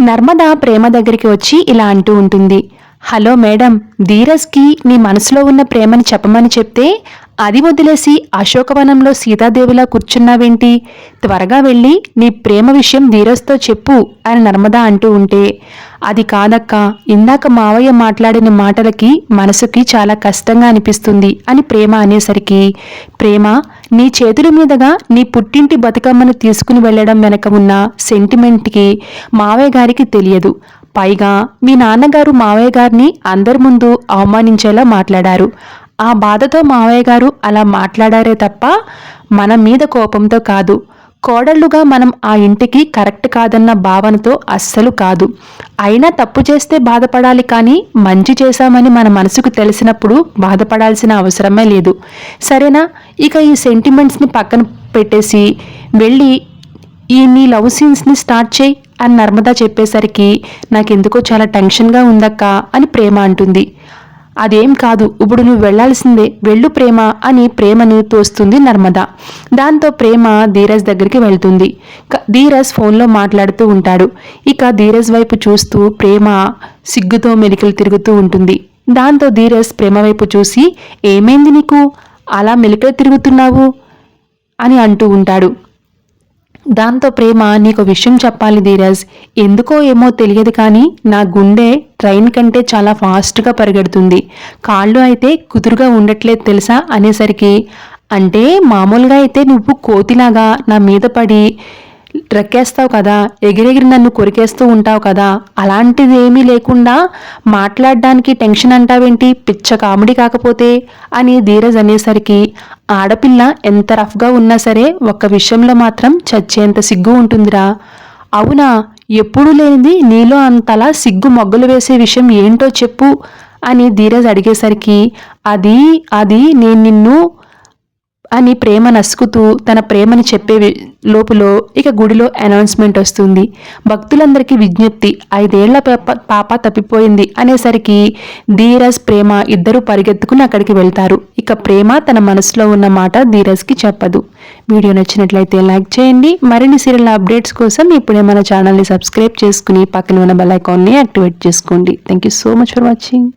నర్మదా ప్రేమ దగ్గరికి వచ్చి ఇలా అంటూ ఉంటుంది. హలో మేడం ధీరజ్కి నీ మనసులో ఉన్న ప్రేమని చెప్పమని చెప్తే అది వదిలేసి అశోకవనంలో సీతాదేవిలా కూర్చున్నావేంటి? త్వరగా వెళ్ళి నీ ప్రేమ విషయం ధీరజ్తో చెప్పు అని నర్మద అంటూ ఉంటే అది కాదక్క ఇందాక మావయ్య మాట్లాడిన మాటలకి మనసుకి చాలా కష్టంగా అనిపిస్తుంది అని ప్రేమ అనేసరికి ప్రేమ నీ చేతుల మీదుగా నీ పుట్టింటి బతుకమ్మను తీసుకుని వెళ్ళడం వెనక ఉన్న సెంటిమెంట్కి మావయ్య గారికి తెలియదు. పైగా మీ నాన్నగారు మావయ్య గారిని అందరి ముందు అవమానించేలా మాట్లాడారు. ఆ బాధతో మావయ్య గారు అలా మాట్లాడారే తప్ప మన మీద కోపంతో కాదు. కోడళ్ళుగా మనం ఆ ఇంటికి కరెక్ట్ కాదన్న భావనతో అస్సలు కాదు. అయినా తప్పు చేస్తే బాధపడాలి కానీ మంచి చేశామని మన మనసుకు తెలిసినప్పుడు బాధపడాల్సిన అవసరమే లేదు. సరేనా? ఇక ఈ సెంటిమెంట్స్ని పక్కన పెట్టేసి వెళ్ళి ఈ నీ లవ్ సీన్స్ని స్టార్ట్ చేయి అని నర్మదా చెప్పేసరికి నాకెందుకో చాలా టెన్షన్గా ఉందక్క అని ప్రేమ అంటుంది. అదేం కాదు ఇప్పుడు నువ్వు వెళ్ళాల్సిందే వెళ్ళు ప్రేమ అని ప్రేమను తోస్తుంది నర్మద. దాంతో ప్రేమ ధీరజ్ దగ్గరికి వెళ్తుంది. ధీరజ్ ఫోన్లో మాట్లాడుతూ ఉంటాడు. ఇక ధీరజ్ వైపు చూస్తూ ప్రేమ సిగ్గుతో మెలికలు తిరుగుతూ ఉంటుంది. దాంతో ధీరజ్ ప్రేమ వైపు చూసి ఏమైంది నీకు? అలా మెలికలు తిరుగుతున్నావు? అని అంటూ ఉంటాడు. దాంతో ప్రేమ నీకు విషయం చెప్పాలి ధీరజ్. ఎందుకో ఏమో తెలియదు కానీ నా గుండె ట్రైన్ కంటే చాలా ఫాస్ట్గా పరిగెడుతుంది. కాళ్ళు అయితే కుదురుగా ఉండట్లేదు తెలుసా అనేసరికి అంటే మామూలుగా అయితే నువ్వు కోతిలాగా నా మీద పడి ట్రెక్కేస్తావు కదా ఎగిరెగిరి నన్ను కొరికేస్తూ ఉంటావు కదా అలాంటిది ఏమీ లేకుండా మాట్లాడడానికి టెన్షన్ అంటావేంటి? పిచ్చ కామెడీ కాకపోతే? అని ధీరజ్ అనేసరికి ఆడపిల్ల ఎంత రఫ్గా ఉన్నా సరే ఒక్క విషయంలో మాత్రం చచ్చేంత సిగ్గు ఉంటుందిరా. అవునా? ఎప్పుడూ లేనిది నీలో అంతలా సిగ్గు మొగ్గలు వేసే విషయం ఏంటో చెప్పు అని ధీరజ్ అడిగేసరికి అది అది నేను నిన్ను అని ప్రేమ నసుకుతూ తన ప్రేమని చెప్పే లోపులో ఇక గుడిలో అనౌన్స్మెంట్ వస్తుంది. భక్తులందరికీ విజ్ఞప్తి ఐదేళ్ళ పాప పాప తప్పిపోయింది అనేసరికి ధీరజ్ ప్రేమ ఇద్దరు పరిగెత్తుకుని అక్కడికి వెళ్తారు. ఇక ప్రేమ తన మనసులో ఉన్న మాట ధీరజ్కి చెప్పదు. వీడియో నచ్చినట్లయితే లైక్ చేయండి. మరిన్ని సీరియల్ అప్డేట్స్ కోసం ఇప్పుడే మన ఛానల్ని సబ్స్క్రైబ్ చేసుకుని పక్కన ఉన్న బెల్ ఐకాన్ని యాక్టివేట్ చేసుకోండి. Thank you so much for watching